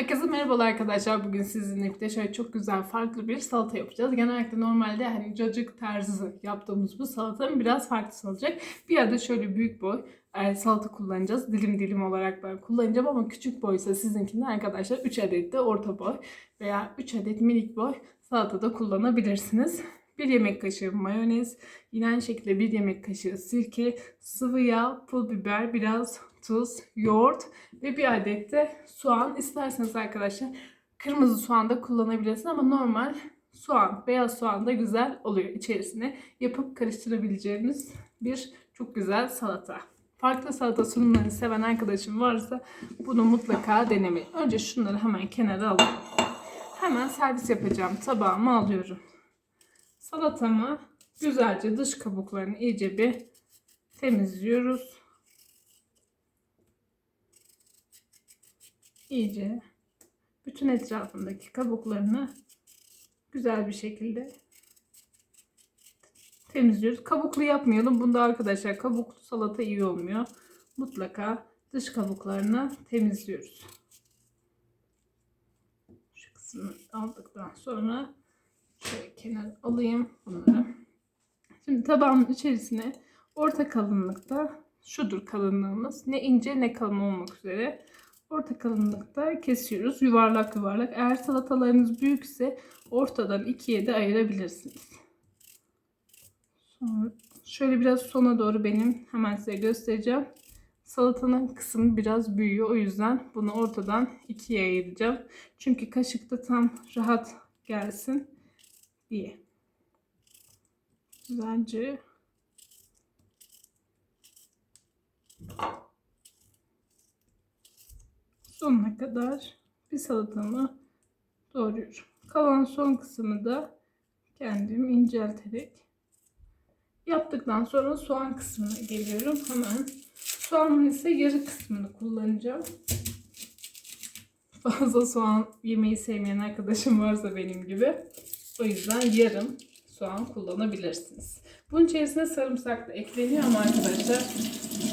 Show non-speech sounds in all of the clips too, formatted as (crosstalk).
Herkese merhabalar arkadaşlar. Bugün sizinle birlikte şöyle çok güzel farklı bir salata yapacağız. Genellikle normalde hani cacık tarzı yaptığımız bu salatanın biraz farklısı olacak. Bir yerde şöyle büyük boy e, salata kullanacağız. Dilim dilim olarak ben kullanacağım ama küçük boysa sizinkinden arkadaşlar 3 adet de orta boy veya 3 adet minik boy salatada kullanabilirsiniz. 1 yemek kaşığı mayonez, yine aynı şekilde 1 yemek kaşığı sirke, sıvı yağ, pul biber, biraz tuz, yoğurt ve bir adet de soğan. İsterseniz arkadaşlar kırmızı soğan da kullanabilirsiniz ama normal soğan, beyaz soğan da güzel oluyor içerisine. Yapıp karıştırabileceğiniz bir çok güzel salata. Farklı salata sunumlarını seven arkadaşım varsa bunu mutlaka denemeyin. Önce şunları hemen kenara alayım. Hemen servis yapacağım tabağıma alıyorum. Salatamı güzelce dış kabuklarını iyice bir temizliyoruz. iyice bütün etrafındaki kabuklarını güzel bir şekilde temizliyoruz. Kabuklu yapmayalım. Bunda arkadaşlar kabuklu salata iyi olmuyor. Mutlaka dış kabuklarını temizliyoruz. Şu kısmını aldıktan sonra şöyle kenar alayım bunları. Şimdi tabağın içerisine orta kalınlıkta şudur kalınlığımız. Ne ince ne kalın olmak üzere orta kalınlıkta kesiyoruz. Yuvarlak yuvarlak. Eğer salatalarınız büyükse ortadan ikiye de ayırabilirsiniz. Sonra şöyle biraz sona doğru benim hemen size göstereceğim. Salatanın kısmı biraz büyüyor. O yüzden bunu ortadan ikiye ayıracağım. Çünkü kaşıkta tam rahat gelsin diye. Güzelce sonuna kadar bir salatamı doğruyorum. Kalan son kısmı da kendim incelterek yaptıktan sonra soğan kısmına geliyorum. Hemen soğanın ise yarı kısmını kullanacağım. Fazla soğan yemeyi sevmeyen arkadaşım varsa benim gibi. O yüzden yarım soğan kullanabilirsiniz. Bunun içerisine sarımsak da ekleniyor ama arkadaşlar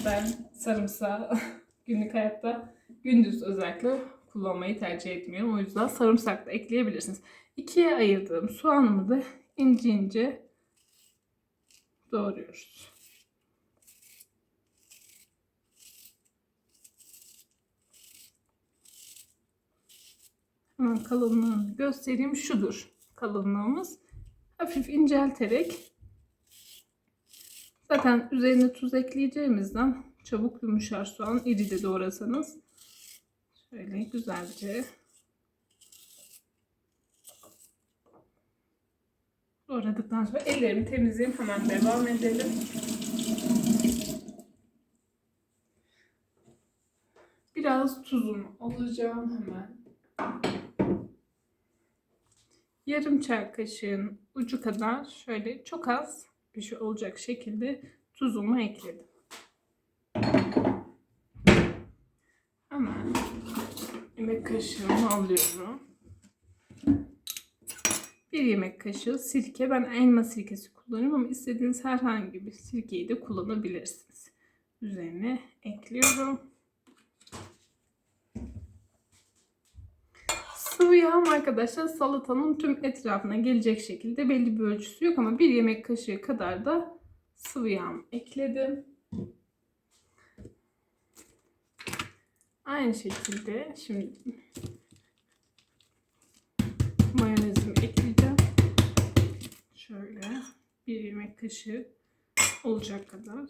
ben sarımsağı (laughs) günlük hayatta gündüz özellikle kullanmayı tercih etmiyorum. O yüzden sarımsak da ekleyebilirsiniz. İkiye ayırdığım soğanımı da ince ince doğruyoruz. Kalınlığını göstereyim. Şudur kalınlığımız. Hafif incelterek zaten üzerine tuz ekleyeceğimizden çabuk yumuşar soğan. İri de doğrasanız Şöyle güzelce doğradıktan sonra ellerimi temizleyeyim. Hemen devam edelim. Biraz tuzumu alacağım hemen. Yarım çay kaşığın ucu kadar şöyle çok az bir şey olacak şekilde tuzumu ekledim. Hemen yemek kaşığımı alıyorum. Bir yemek kaşığı sirke. Ben elma sirkesi kullanıyorum ama istediğiniz herhangi bir sirkeyi de kullanabilirsiniz. Üzerine ekliyorum. Sıvı yağım arkadaşlar salatanın tüm etrafına gelecek şekilde belli bir ölçüsü yok ama bir yemek kaşığı kadar da sıvı yağım ekledim. Aynı şekilde şimdi mayonezimi ekleyeceğim. Şöyle bir yemek kaşığı olacak kadar.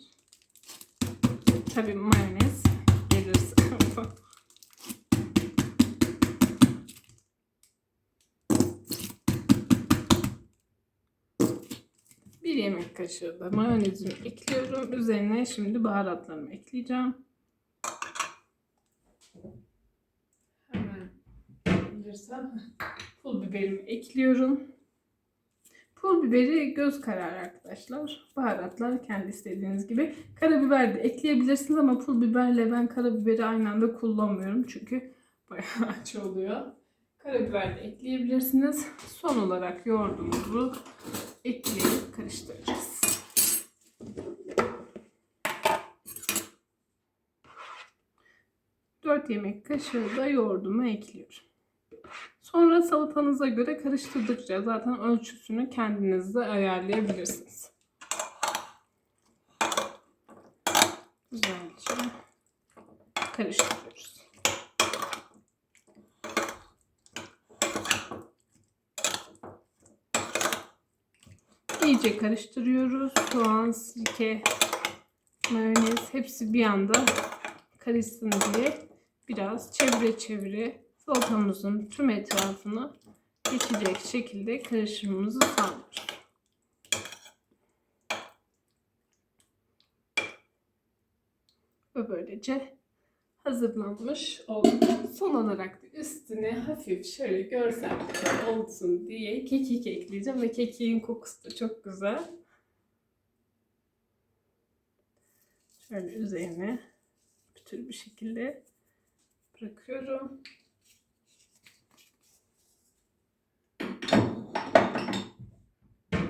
Tabii mayonez gelirse. (laughs) bir yemek kaşığı da mayonezimi ekliyorum. Üzerine şimdi baharatlarımı ekleyeceğim. bulabilirsem pul biberimi ekliyorum. Pul biberi göz kararı arkadaşlar. Baharatlar kendi istediğiniz gibi. Karabiber de ekleyebilirsiniz ama pul biberle ben karabiberi aynı anda kullanmıyorum. Çünkü bayağı (laughs) acı oluyor. Karabiber de ekleyebilirsiniz. Son olarak yoğurdumuzu ekleyip karıştıracağız. 4 yemek kaşığı da yoğurdumu ekliyorum. Sonra salatanıza göre karıştırdıkça zaten ölçüsünü kendiniz de ayarlayabilirsiniz. Güzelce karıştırıyoruz. İyice karıştırıyoruz. Soğan, sirke, mayonez hepsi bir anda karışsın diye biraz çevire çevire salatamızın tüm etrafını geçecek şekilde karışımımızı sağlıyoruz. Ve böylece hazırlanmış oldu. Son olarak da üstüne hafif şöyle görsel olsun diye kekik ekleyeceğim ve kekiğin kokusu da çok güzel. Şöyle üzerine pütür bir şekilde bırakıyorum.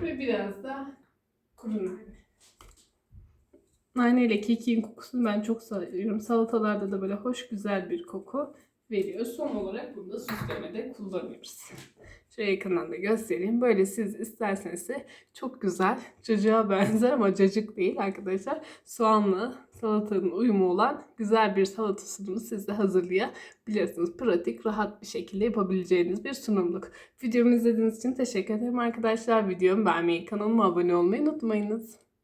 Ve biraz da kuru nane. Nane ile kekiğin kokusunu ben çok seviyorum. Salatalarda da böyle hoş güzel bir koku veriyor. Son olarak bunu da süslemede kullanıyoruz. (laughs) Şöyle yakından da göstereyim. Böyle siz isterseniz de çok güzel cacığa (laughs) benzer ama cacık değil arkadaşlar. Soğanlı salatanın uyumu olan güzel bir salata sunumu siz de hazırlayabilirsiniz. Pratik, rahat bir şekilde yapabileceğiniz bir sunumluk. Videomu izlediğiniz için teşekkür ederim arkadaşlar. Videomu beğenmeyi, kanalıma abone olmayı unutmayınız.